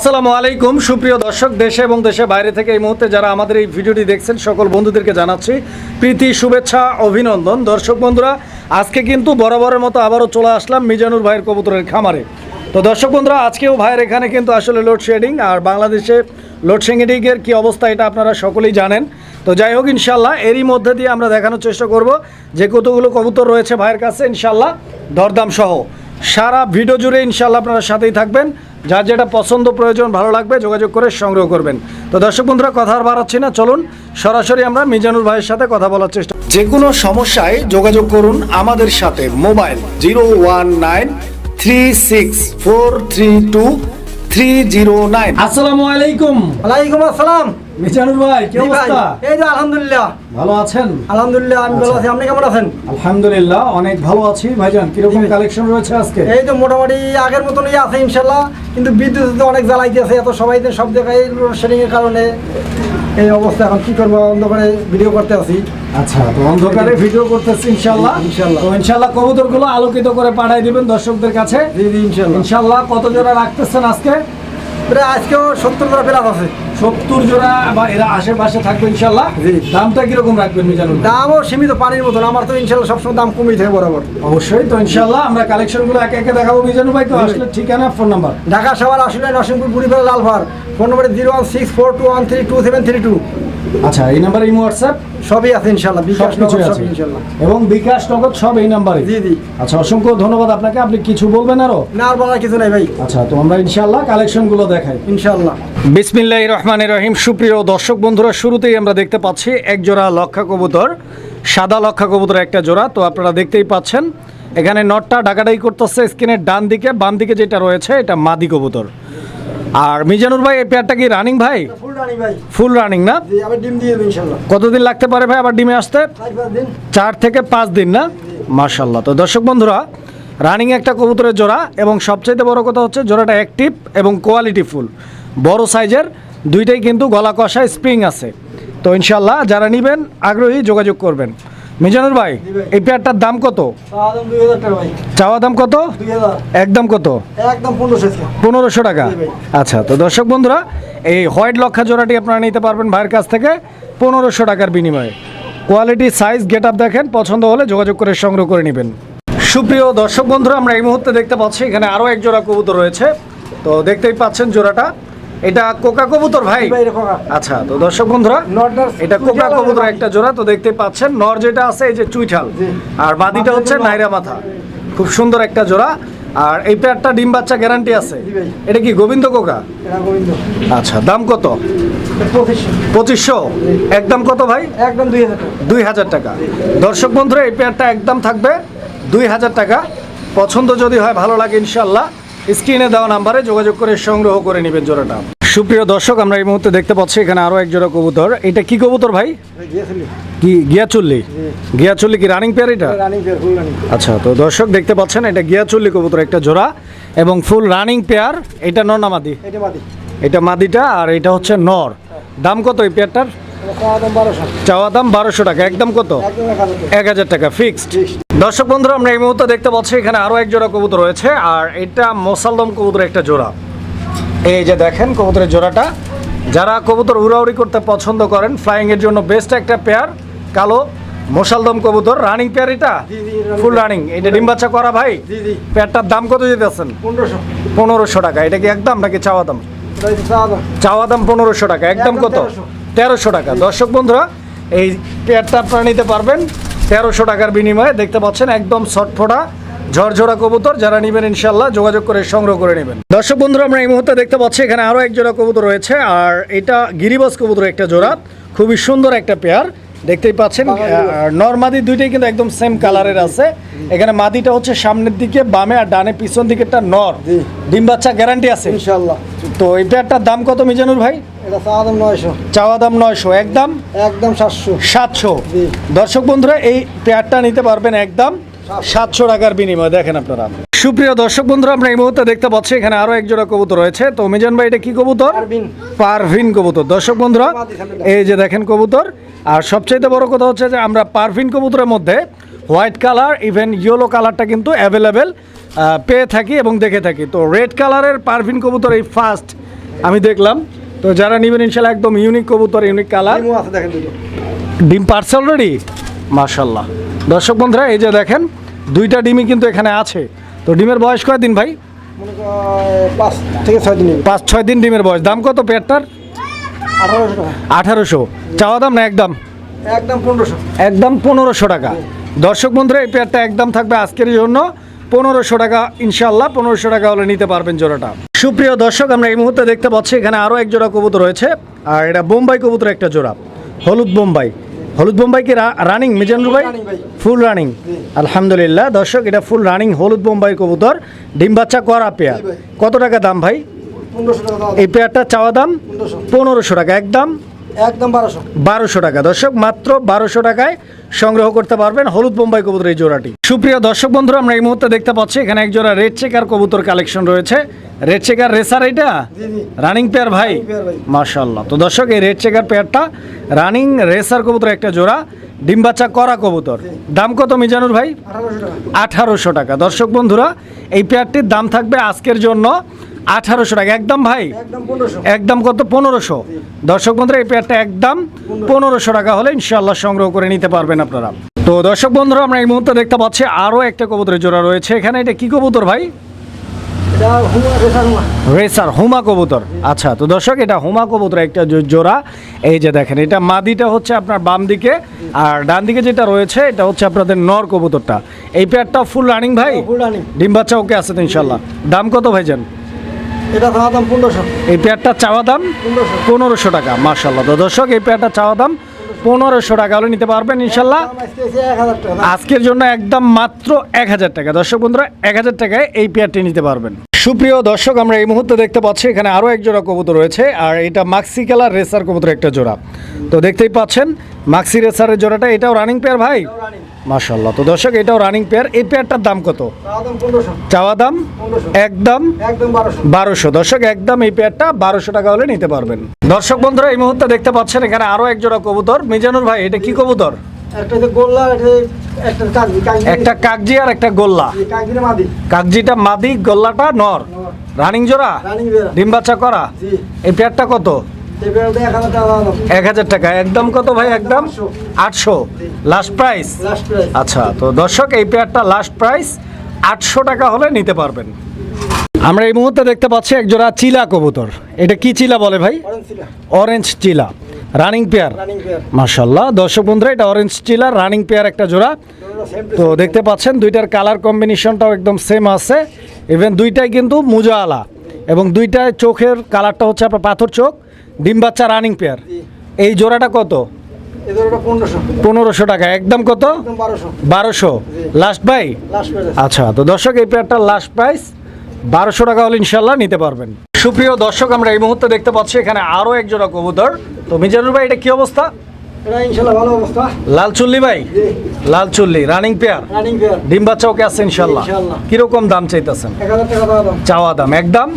আসসালামু আলাইকুম। সুপ্রিয় দর্শক, দেশে এবং দেশে বাইরে থেকে এই মুহূর্তে যারা আমাদের এই ভিডিওটি দেখছেন, সকল বন্ধুদেরকে জানাচ্ছি প্রীতি, শুভেচ্ছা, অভিনন্দন। দর্শক বন্ধুরা, আজকে কিন্তু বরাবরের মতো আবারও চলে আসলাম মিজানুর ভাইয়ের কবুতরের খামারে। তো দর্শক বন্ধুরা, আজকেও ভাইয়ের এখানে কিন্তু আসলে লোডশেডিং আর বাংলাদেশে লোডশেডিংয়ের কী অবস্থা এটা আপনারা সকলেই জানেন। তো যাই হোক ইনশাল্লাহ এরই মধ্যে দিয়ে আমরা দেখানোর চেষ্টা করব যে কতগুলো কবুতর রয়েছে ভাইয়ের কাছে ইনশাল্লাহ দরদাম সহ। সারা ভিডিও জুড়ে ইনশাল্লাহ আপনারা সাথেই থাকবেন। যার যেটা পছন্দ প্রয়োজন ভালো লাগবে যোগাযোগ করে সংগ্রহ করবেন। তো দর্শক বন্ধুরা কথা আর বাড়াচ্ছি না চলুন সরাসরি আমরা মিজানুর ভাইয়ের সাথে কথা বলার চেষ্টা যে কোনো সমস্যায় যোগাযোগ করুন আমাদের সাথে mobile zero one nine three six four three two three zero nine. আসসালামু আলাইকুম। ওয়ালাইকুম আসসালাম। মিজানুর ভাই কি অবস্থা? এই যে আলহামদুলিল্লাহ। ভালো আছেন? আলহামদুলিল্লাহ আমি ভালো আছি আপনি কেমন আছেন? আলহামদুলিল্লাহ অনেক ভালো আছি। ভাইজান কীরকম কালেকশন রয়েছে আজকে? এই তো মোটামুটি আগের মতনই আছে ইনশাল্লাহ কিন্তু বিদ্যুৎ তো অনেক এত সবাই সব জায়গায় লোডশেডিং এর কারণে এই অবস্থা। এখন কি করব অন্ধকারে ভিডিও করতে আছি। আচ্ছা তো অন্ধকারে ভিডিও করতেছি ইনশাল্লাহ। ইনশাল্লাহ। তো ইনশাল্লাহ কবুতরগুলো আলোকিত করে পাঠাই দিবেন দর্শকদের কাছে। ইনশাল্লাহ। ইনশাল্লাহ কত জোড়া রাখতেছেন আজকে? আজকেও সত্তর টাকা প্লাস আছে। সত্তর জোড়া বা এরা আশেপাশে থাকবে ইনশাল্লাহ দামটা কীরকম রাখবেন মিজানুর ভাই? দামও সীমিত পানির মতন। আমার তো ইনশাল্লাহ সবসময় দাম কমই থাকে বরাবর। অবশ্যই তো ইনশাল্লাহ আমরা কালেকশনগুলো একে একে দেখাবো মিজানুর ভাই। তো আসলে ঠিকানা ফোন নাম্বার। ঢাকা সবার আসলে Narsingpur Buripara লালভার। Phone number zero one six four two one three two seven three two. আচ্ছা এই নাম্বার ইমো হোয়াটসঅ্যাপ সবই আছে ইনশাল্লাহ সব বিকাশ নগদ আছে। সব ইনশাল্লাহ এবং বিকাশ নগদ সব এই নাম্বারে জি জি। আচ্ছা অসংখ্য ধন্যবাদ আপনাকে। আপনি কিছু বলবেন আরও? না আর বলার কিছু নাই ভাই। আচ্ছা তো আমরা ইনশাল্লাহ কালেকশনগুলো দেখাই। ইনশাল্লাহ বিসমিল্লাহ রহমান রহিম। সুপ্রিয় দর্শক বন্ধুরা শুরুতেই আমরা দেখতে পাচ্ছি এক জোড়া লক্ষা কবুতর সাদা লক্ষা কবুতর একটা জোড়া। তো আপনারা দেখতেই পাচ্ছেন এখানে নটটা ডাকাডাই করতেছে স্ক্রিনের ডান দিকে বাম দিকে যেটা রয়েছে এটা মাদি কবুতর। আর মিজানুর ভাই এই পেয়ারটা কি রানিং ভাই? ফুল রানি ভাই। ফুল রানিং না? জি আবার ডিম দিয়ে দেবো ইনশাল্লাহ। কতদিন লাগতে পারে ভাই আবার ডিমে আসতে? চার থেকে পাঁচ দিন না? মার্শাল্লাহ তো দর্শক বন্ধুরা রানিং একটা কবুতরের জোড়া এবং সবচাইতে বড় কথা হচ্ছে জোড়াটা অ্যাক্টিভ এবং কোয়ালিটি ফুল বড় সাইজের দুইটাই কিন্তু গলা কষা স্প্রিং আছে। তো ইনশাল্লাহ যারা নেবেন আগ্রহী যোগাযোগ করবেন। মিজানুর ভাই এই পেয়ারটার দাম কত? চাওয়া দাম কত? একদম কত? পনেরোশো টাকা। আচ্ছা তো দর্শক বন্ধুরা এই হোয়াইট লক্ষা জোড়াটি আপনারা নিতে পারবেন ভাইয়ের কাছ থেকে পনেরোশো টাকার বিনিময়ে। কোয়ালিটি সাইজ গেট আপ দেখেন পছন্দ হলে যোগাযোগ করে সংগ্রহ করে নেবেন। সুপ্রিয় দর্শক বন্ধুরা আমরা এই মুহূর্তে দেখতে পাচ্ছি এখানে আরও এক জোড়া কবুতর রয়েছে। তো দেখতেই পাচ্ছেন জোড়াটা। এটা কোকা কবুতর ভাই। আচ্ছা তো দর্শক বন্ধুরা এটা কোকা কবুতর একটা জোড়া তো দেখতে পাচ্ছেন নর যেটা আছে এই যে চুইঠাল। আর বাদিটা হচ্ছে নাইরা মাথা। খুব সুন্দর একটা জোড়া। আর এই পেয়ারটা ডিম বাচ্চা গ্যারান্টি আছে। এটা কি গোবিন্দ কোকা? আচ্ছা দাম কত? পঁচিশশো। একদম কত ভাই? একদম দুই হাজার টাকা। দর্শক বন্ধুরা এই পেয়ারটা একদম থাকবে দুই হাজার টাকা। পছন্দ যদি হয় ভালো লাগে ইনশাল্লাহ স্ক্রিনে দেওয়া নাম্বারে যোগাযোগ করে সংগ্রহ করে নেবেন জোড়াটা। সুপ্রিয় দর্শক আমরা এই মুহূর্তে দেখতে পাচ্ছি এখানে আরও এক জোড়া কবুতর। এটা কি কবুতর ভাই? কি গিয়াচুল্লি? গিয়াচুল্লি কি রানিং পেয়ার এটা? আচ্ছা তো দর্শক দেখতে পাচ্ছেন এটা গিয়াচুল্লি কবুতর একটা জোড়া এবং ফুল রানিং পেয়ার। এটা নর না মাদি? এটা মাদিটা আর এটা হচ্ছে নর। দাম কত এই পেয়ারটার? চাওয়া দাম বারোশো। টাকা। একদম কত? এক হাজার টাকা। ফিক্সড দর্শক বন্ধুরা আমরা এই মুহূর্তে দেখতে পাচ্ছি এখানে আরও এক জোড়া কবুতর রয়েছে আর এটা মোসালদম কবুতর একটা জোড়া। এই যে দেখেন কবুতরের জোড়াটা। যারা কবুতর উড়াউড়ি করতে পছন্দ করেন ফ্লাইং এর জন্য বেস্ট একটা পেয়ার কালো মোসালদম কবুতর। রানিং পেয়ার এটা? ফুল রানিং এটা ডিম বাচ্চা করা ভাই? পেয়ারটার দাম কত যেতেছেন পনেরোশো। টাকা। এটা কি একদম নাকি চাওয়া দাম? চাওয়া দাম। পনেরোশো টাকা। একদম কত? 1300 তেরোশো টাকা। দর্শক বন্ধুরা এই পেয়ারটা আপনারা নিতে পারবেন। তেরোশো টাকার বিনিময়ে দেখতে পাচ্ছেন একদম ছটফটা ঝরঝরা কবুতর। যারা নেবেন ইনশাল্লাহ যোগাযোগ করে সংগ্রহ করে নেবেন। দর্শক বন্ধুরা, আমরা এই মুহূর্তে দেখতে পাচ্ছি এখানে আরও একজোড়া কবুতর রয়েছে, আর এটা গিরিবাস কবুতর একটা জোড়া। খুবই সুন্দর একটা পেয়ার। দেখতেই পাচ্ছেন নর্মাদি দুইটাই কিন্তু একদম সেম কালারের আছে। এখানে মাদিটা হচ্ছে সামনের দিকে বামে আর ডানে পিছন দিকে একটা নর। ডিম বাচ্চা গ্যারান্টি আছে। ইনশাল্লাহ। তো এই পেয়ারটার দাম কত মিজানুর ভাই? এটা চাওয়া দাম নয়শো। চাওয়া দাম নয়শো একদম? একদম সাতশো। সাতশো। জি। দর্শক বন্ধুরা এই পেয়ারটা নিতে পারবেন একদম সাতশো টাকার বিনিময়ে। দেখেন আপনারা। সুপ্রিয় দর্শক বন্ধুরা আমরা এই মুহূর্তে দেখতে পাচ্ছি এখানে আরও এক জোড়া কবুতর রয়েছে। তো মিজান ভাই এটা কি কবুতর? পারভিন। কবুতর। দর্শক বন্ধুরা এই যে দেখেন কবুতর। আর সবচেয়ে বড় কথা হচ্ছে যে আমরা পারভিন কবুতরের মধ্যে হোয়াইট কালার ইভেন ইয়েলো কালারটা কিন্তু অ্যাভেলেবেল পেয়ে থাকি এবং দেখে থাকি। তো রেড কালারের পারভিন কবুতর এই ফার্স্ট আমি দেখলাম। তো যারা নেবেন ইনশাল্লাহ একদম ইউনিক কবুতর ইউনিক কালার। ডিম পারছে অলরেডি মাশাল্লাহ। দর্শক বন্ধুরা এই যে দেখেন দুইটা ডিমই কিন্তু এখানে আছে। তো ডিমের বয়স কয়দিন ভাই? পাঁচ থেকে ছয় দিন। পাঁচ ছয় দিন ডিমের বয়স। দাম কত পেয়ারটার? আঠারোশো আঠারোশো। চাওয়া দাম না একদম? একদম পনেরোশো। একদম পনেরোশো টাকা। দর্শক বন্ধুরা এই পেয়ারটা একদম থাকবে আজকের জন্য। পনেরোশো টাকা ইনশাল্লাহ পনেরোশো টাকা হলে নিতে পারবেন জোড়াটা। সুপ্রিয় দর্শক আমরা এই মুহূর্তে দেখতে পাচ্ছি এখানে আরও এক জোড়া কবুতর রয়েছে। আর এটা বোম্বাই কবুতর একটা জোড়া। হলুদ বোম্বাই। হলুদ বোম্বাই কি রানিং মিজানুর ভাই? ফুল রানিং আলহামদুলিল্লাহ দর্শক এটা ফুল রানিং হলুদ বোম্বাই কবুতর ডিম বাচ্চা করা পেয়ার কত টাকা দাম ভাই? এই পেয়ারটা চাওয়া দাম পনেরোশো টাকা একদম। একদম বারোশো। বারোশো টাকা। দর্শক মাত্র বারোশো টাকায় সংগ্রহ করতে পারবেন হলুদ বোম্বাই কবুতর এই জোড়াটি। সুপ্রিয় দর্শক বন্ধুরা আমরা এই মুহূর্তে দেখতে পাচ্ছি এখানে এক জোড়া রেড চেকার কবুতর কালেকশন রয়েছে। রেড চেকার রেসার এটা? রানিং পেয়ার ভাই। মার্শাল্লাহ তো দর্শক এই রেড চেকার পেয়ারটা রানিং রেসার কবুতর একটা জোড়া ডিম বাচ্চা করা কবুতর। দাম কত মিজানুর ভাই? আঠারোশো টাকা। দর্শক বন্ধুরা এই পেয়ারটির দাম থাকবে আজকের জন্য আঠারোশো টাকা। একদম ভাই? একদম কত? পনেরোশো। দর্শক বন্ধুরা এই পেয়ারটা একদম পনেরোশো টাকা হলে ইনশাল্লাহ সংগ্রহ করে নিতে পারবেন আপনারা। তো দর্শক বন্ধুরা আমরা এই মুহূর্তে দেখতে পাচ্ছি আরও একটা কবুতরের জোড়া রয়েছে। এখানে এটা কি কবুতর ভাই? Racer homer. কবুতর। আচ্ছা তো দর্শক এটা হুমা কবুতর একটা জোড়া। এই যে দেখেন এটা মাদিটা হচ্ছে আপনার বাম দিকে আর ডান দিকে যেটা রয়েছে এটা হচ্ছে আপনাদের নর কবুতরটা। এই পেয়ারটা ফুল রানিং ভাই? ডিম বাচ্চা ওকে আছে তো ইনশাল্লাহ দাম কত ভাইজান? এটা চাওয়া দাম পনেরোশো। এই পেয়ারটা চাওয়া দাম পনেরোশো। টাকা মার্শাল্লাহ তো দর্শক এই পেয়ারটা চাওয়া দাম পনেরোশো টাকা হলে নিতে পারবেন ইনশাল্লাহ। আজকের জন্য একদম মাত্র এক হাজার টাকা। দর্শক বন্ধুরা এক হাজার টাকায় এই পেয়ারটি নিতে পারবেন। সুপ্রিয় দর্শক আমরা এই মুহূর্তে দেখতে পাচ্ছি এখানে আরও এক জোড়া কবুতর রয়েছে আর এটা মাক্সি কালার রেসার কবুতর একটা জোড়া। তো দেখতেই পাচ্ছেন মাক্সি রেসারের জোড়াটা এটাও রানিং পেয়ার ভাই? রানিং তো দর্শক এটাও রানিং পেয়ার এই পেয়ারটার দাম কত? চাওয়া দাম একদম বারোশো। দর্শক একদম এই পেয়ারটা বারোশো টাকা হলে নিতে পারবেন। দর্শক বন্ধুরা এই মুহূর্তে দেখতে পাচ্ছেন এখানে আরও এক জোড়া কবুতর। মিজানুর ভাই এটা কি কবুতর? একটা কাগজি আর একটা গোল্লা। কাগজিরে মাদি। গোল্লাটা নর। রানিং জোড়া? ডিম বাচ্চা করা? এই পেয়ারটা কত? এক হাজার টাকা একদম কত ভাই? একদম আটশো। লাস্ট প্রাইস আচ্ছা তো দর্শক এই পেয়ারটা লাস্ট প্রাইস আটশো টাকা হলে নিতে পারবেন। আমরা এই মুহূর্তে দেখতে পাচ্ছি এক জোড়া চিলা কবুতর। এটা কি চিলা বলে ভাই? অরেঞ্জ চিলা। রানিং পেয়ার মার্শাল্লাহ দর্শক বন্ধুরা এটা অরেঞ্জ চিলার রানিং পেয়ার একটা জোড়া। তো দেখতে পাচ্ছেন দুইটার কালার কম্বিনেশনটাও একদম সেম আছে। ইভেন দুইটাই কিন্তু মুজা আলা এবং দুইটায় চোখের কালারটা হচ্ছে আপনার পাথর চোখ। ডিম বাচ্চা রানিং পেয়ার এই জোড়াটা কত? পনেরোশো। টাকা। একদম কত? বারোশো। লাস্ট বাই আচ্ছা তো দর্শক এই পেয়ারটা লাস্ট প্রাইস বারোশো টাকা হলে ইনশাল্লাহ নিতে পারবেন। সুপ্রিয় দর্শক আমরা এই মুহূর্তে দেখতে পাচ্ছি এখানে আরও এক জোড়া কবুতর। তো মিজানুর ভাই এটা কি অবস্থা? এটা ভালো অবস্থা। লাল চুল্লি ভাই? লাল চুল্লি রানিং পেয়ার ডিম বাচ্চা ওকে আছে ইনশাল্লাহ। কীরকম দাম চাইতেছেন? চাওয়া দাম। একদম?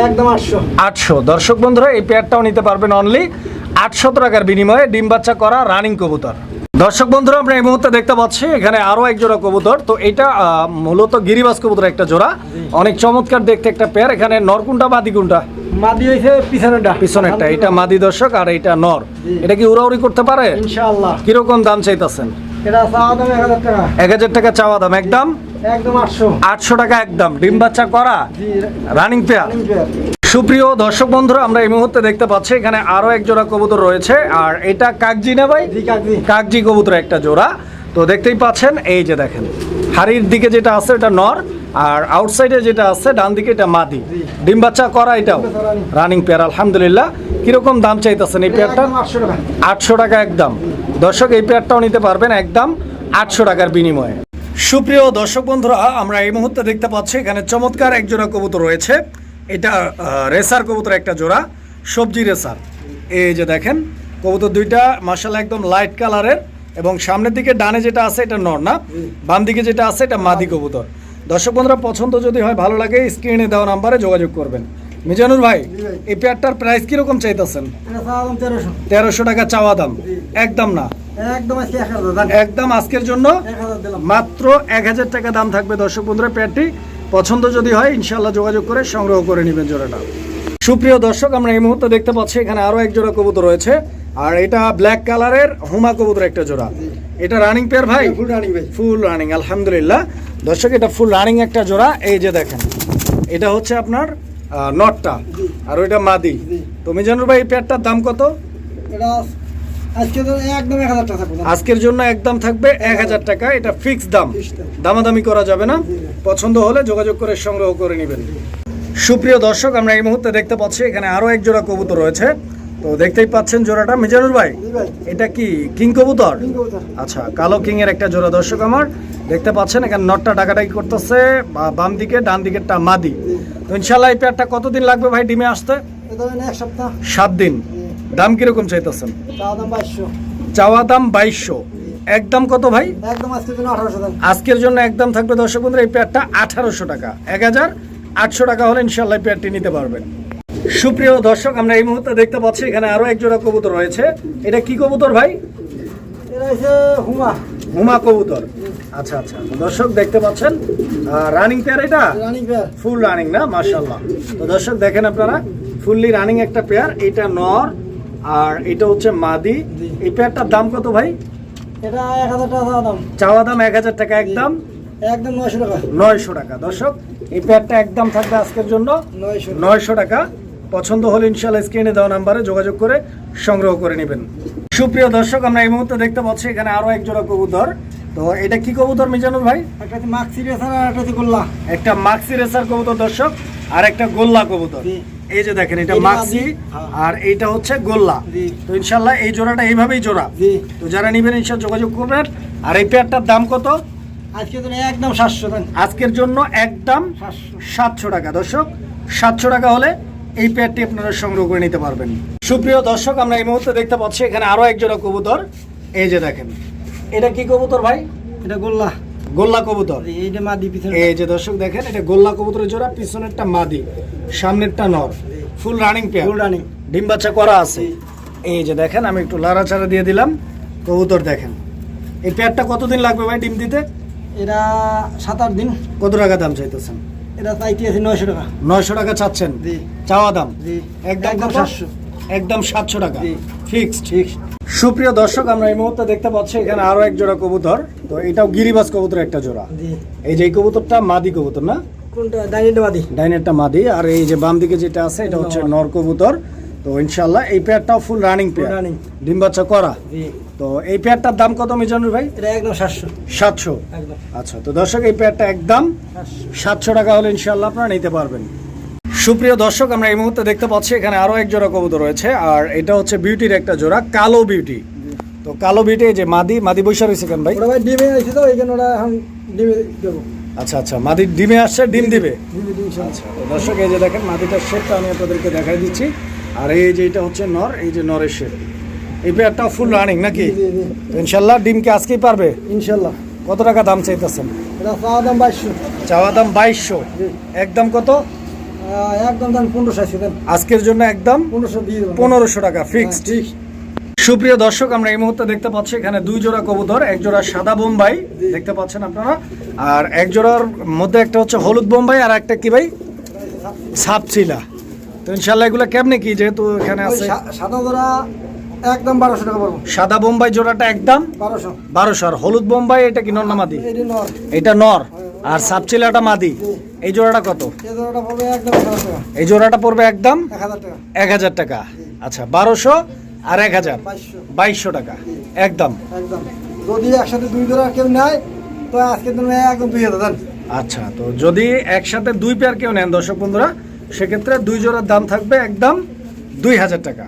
একদম আটশো। আটশো। দর্শক বন্ধুরা এই পেয়ারটাও নিতে পারবেন অনলি আটশো টাকার বিনিময়ে ডিম বাচ্চা করা রানিং কবুতর। দর্শক বন্ধুরা আমরা এই মুহূর্তে দেখতে পাচ্ছি এখানে আরও এক জোড়া কবুতর। তো এটা মূলত গিরিবাস কবুতর একটা জোড়া। অনেক চমৎকার দেখতে একটা পেয়ার এখানে নরকুন্টা বাদি কোনটা মাদি হয়েছে পিছনেরটা। পিছনেরটা এটা মাদি দর্শক আর এটা নর। এটা কি উড়াউড়ি করতে পারে? ইনশাআল্লাহ। কীরকম দাম চাইতেছেন? এটা চাওয়া দাম এক হাজার টাকা। এক হাজার টাকা চাওয়া দাম একদম? একদম আটশো। আটশো টাকা একদম। ডিম বাচ্চা করা রানিং পেয়ার সুপ্রিয় দর্শক বন্ধুরা আমরা এই মুহূর্তে দেখতে পাচ্ছি এখানে আরও এক জোড়া কবুতর রয়েছে। আর এটা কাকজি না ভাই? কাকজি। কবুতর একটা জোড়া। তো দেখতেই পাচ্ছেন এই যে দেখেন। হাড়ির দিকে যেটা আছে এটা নর আর আউটসাইডে যেটা আছে ডান দিকে এটা মাদি। ডিম বাচ্চা করা এটাও। রানিং পেয়ার আলহামদুলিল্লাহ। কীরকম দাম চাইতেছেন এই পেয়ারটা আটশো টাকা। একদম। দর্শক এই পেয়ারটাও নিতে পারবেন একদম আটশো টাকার বিনিময়ে। সুপ্রিয় দর্শক বন্ধুরা আমরা এই মুহূর্তে দেখতে পাচ্ছি এখানে চমৎকার এক জোড়া কবুতর রয়েছে। এটা রেসার কবুতর একটা জোড়া সবজি রেসার। এই যে দেখেন কবুতর দুইটা মাসাল্লাহ একদম লাইট কালারের এবং সামনের দিকে ডানে যেটা আছে এটা নর না বাম দিকে যেটা আছে এটা মাদি কবুতর। দর্শক বন্ধুরা পছন্দ যদি হয় ভালো লাগে স্ক্রিনে দেওয়া নাম্বারে যোগাযোগ করবেন। মিজানুর ভাই এই পেয়ারটার প্রাইস কীরকম চাইতেছেন? তেরোশো। টাকা চাওয়া দাম। একদম না। একদম আজকের জন্য মাত্র এক হাজার টাকা দাম থাকবে দর্শক বন্ধুরা পেয়ারটি পছন্দ যদি হয় ইনশাল্লাহ যোগাযোগ করে সংগ্রহ করে নেবেন জোড়াটা। সুপ্রিয় দর্শক আমরা এই মুহূর্তে দেখতে পাচ্ছি এখানে আরও এক জোড়া কবুতর রয়েছে। আর এটা ব্ল্যাক কালারের হুমা কবুতর একটা জোড়া। এটা রানিং পেয়ার ভাই? ফুল রানিং ভাই। ফুল রানিং আলহামদুলিল্লাহ। দর্শক এটা ফুল রানিং একটা জোড়া। এই যে দেখেন এটা হচ্ছে আপনার নটটা আর ওইটা মাদি। তো মিজানুর ভাই এই পেয়ারটার দাম কত? এটা আজকের জন্য একদম থাকবে এক হাজার টাকা। এটা ফিক্স দাম। দামাদামি করা যাবে না। পছন্দ হলে যোগাযোগ করে সংগ্রহ করে নেবেন। সুপ্রিয় দর্শক আমরা এই মুহূর্তে দেখতে পাচ্ছি এখানে আরও এক জোড়া কবুতর রয়েছে। তো দেখতেই পাচ্ছেন জোড়াটা। মিজানুর ভাই এটা কি কিং কবুতর? আচ্ছা কালো কিং এর একটা জোড়া দর্শক আমার। দেখতে পাচ্ছেন এখানে নটটা ডাকাডাকি করতেছে বা- বাম দিকে ডান দিকেরটা মাদি। তো ইনশাল্লাহ এই পেয়ারটা কতদিন লাগবে ভাই ডিমে আসতে? সাত দিন। দাম কীরকম চাইতেছেন? চাওয়া দাম বাইশশো। একদম কত ভাই? আজকের জন্য একদম থাকবে দর্শক বন্ধুরা এই পেয়ারটা আঠারোশো টাকা। এক হাজার আটশো টাকা হলে ইনশাল্লাহ পেয়ারটি নিতে পারবেন। সুপ্রিয় দর্শক আমরা এই মুহূর্তে দেখতে পাচ্ছি এখানে আরও এক জোড়া কবুতর রয়েছে। এটা কি কবুতর ভাই? হুমা। হুমা কবুতর। আচ্ছা আচ্ছা। দর্শক দেখতে পাচ্ছেন রানিং পেয়ার এটা? রানিং ফুল রানিং না? মাশাল্লাহ তো দর্শক দেখেন আপনারা ফুললি রানিং একটা পেয়ার এটা নর আর এটা হচ্ছে মাদি। এই পেয়ারটার দাম কত ভাই? এটা এক হাজার টাকা দাম। চাওয়া দাম এক হাজার টাকা একদম? একদম নয়শো টাকা। নয়শো টাকা। দর্শক এই পেয়ারটা একদম থাকবে আজকের জন্য নয়শো নয়শো টাকা। পছন্দ হলে ইনশাল্লাহ স্ক্রিনে দেওয়া নাম্বারে যোগাযোগ করে সংগ্রহ করে নেবেন। সুপ্রিয় দর্শক আমরা এই মুহূর্তে দেখতে পাচ্ছি এখানে আরও একজোড়া কবুতর। তো এটা কি কবুতর মিজানুর ভাই? একটা মাক্সি রেসার আর একটা গোল্লা। একটা মাক্সি রেসার কবুতর দর্শক আর একটা গোল্লা কবুতর। এই যে দেখেন এটা মাক্সি হ্যাঁ। আর এইটা হচ্ছে গোল্লা। তো ইনশাল্লাহ এই জোড়াটা এইভাবেই জোড়া। তো যারা নিবেন ইনশাল্লাহ যোগাযোগ করবেন। আর এই পেয়ারটার দাম কত? একদম সাতশো আজকের জন্য একদম সাতশো। টাকা দর্শক। সাতশো টাকা হলে এই পেয়ারটি আপনারা সংগ্রহ করে নিতে পারবেন। সুপ্রিয় দর্শক আমরা এই মুহূর্তে দেখতে পাচ্ছি এখানে আরও এক জোড়া কবুতর। এই যে দেখেন এটা কি কবুতর ভাই? এটা গোল্লা। গোল্লা কবুতর। এইটা মাদি পিছনে এই যে দর্শক দেখেন এটা গোল্লা কবুতরের জোড়া পিছনেরটা মাদি সামনেরটা নর। Full running pair full running ডিম বাচ্চা করা আছে। এই যে দেখেন আমি একটু লাড়াচাড়া দিয়ে দিলাম। কবুতর দেখেন। এই পেয়ারটা কতদিন লাগবে ভাই ডিম দিতে? এটা সাত আট দিন। কত টাকা দাম চাইতেছেন? এটা চাইতে আছে নয়শো টাকা। নয়শো টাকা চাচ্ছেন? জি। চাওয়া দাম? জি। একদম? সাতশো। একদম সাতশো টাকা। ফিক্সড। ঠিক। সুপ্রিয় দর্শক আমরা এই মুহূর্তে দেখতে পাচ্ছি এখানে আরও এক জোড়া কবুতর। তো এটাও গিরিবাজ কবুতর একটা জোড়া। এই যে এই কবুতরটা মাদি কবুতর না? কোনটা? ডাইনিটা মাদি। ডাইনেরটা মাদি। আর এই যে বাম দিকে যেটা আছে এটা হচ্ছে নর। কবুতর। তো ইনশাল্লাহ এই পেয়ারটাও ফুল রানিং পেয়ার running। ডিম বাচ্চা করা। তো এই পেয়ারটার দাম কত মিজানুর ভাই? এটা একদম সাতশো। সাতশো। আচ্ছা তো দর্শক এই পেয়ারটা একদম সাতশো। টাকা হলে ইনশাল্লাহ আপনারা নিতে পারবেন। সুপ্রিয় দর্শক আমরা এই মুহূর্তে দেখতে পাচ্ছি এখানে আরও এক জোড়া কবুতর রয়েছে আর এটা হচ্ছে বিউটির একটা জোড়া কালো বিউটি তো কালো বিউটি যে মাদি মাদি বৈশা রয়েছে কেন ভাই? ওটা ভাই ডিমে আছে তো এইখানে ওরা এখন ডিমে দেবো। আচ্ছা আচ্ছা মাদি ডিমে আসছে ডিম দিবে? ডিমে ডিম আচ্ছা দর্শক এই যে দেখেন মাদিটার শেপটা আমি আপনাদেরকে দেখাই দিচ্ছি। আর এই যে এটা হচ্ছে নর এই যে নরের শেপ এই পেয়ারটা ফুল রানিং নাকি? ইনশাল্লাহ ডিমকে আজকেই পারবে? ইনশাল্লাহ। কত টাকা দাম চাইতেছেন? এটা চাওয়া দাম বাইশশো। চাওয়া দাম বাইশশো। একদম কত? একদম দাম পনেরোশো আজকের জন্য একদম পনেরোশো পনেরোশো টাকা ফিক্সড ঠিক। সুপ্রিয় দর্শক আমরা এই মুহূর্তে দেখতে পাচ্ছি এখানে দুই জোড়া কবুতর এক জোড়া সাদা বোম্বাই দেখতে পাচ্ছেন আপনারা। আর এক জোড়ার মধ্যে একটা হচ্ছে হলুদ বোম্বাই আর একটা কি ভাই? সাপচিলা তো ইনশাল্লাহ এগুলো কেমনে কি যেহেতু এখানে আছে সাদা ধরা একদম বারোশো টাকা পড়ব। সাদা বোম্বাই জোড়াটা একদম বারোশো। বারোশো আর হলুদ বোম্বাই এটা কি নর না মাদি? এটি নর। এটা নর। আর সাপচিলাটা মাদি। এই জোড়াটা কত? এই জোড়াটা পড়বে একদম এক হাজার টাকা। আচ্ছা বারোশো আর এক হাজার। বাইশশো। টাকা। একদম। একদম। যদি একসাথে দুই ধরা কেউ নেয় তো আজকে একদম দুই হাজার আচ্ছা তো যদি একসাথে দুই পেয়ার কেউ নেন দর্শক বন্ধুরা সেক্ষেত্রে দুই জোড়ার দাম থাকবে একদম দুই হাজার টাকা।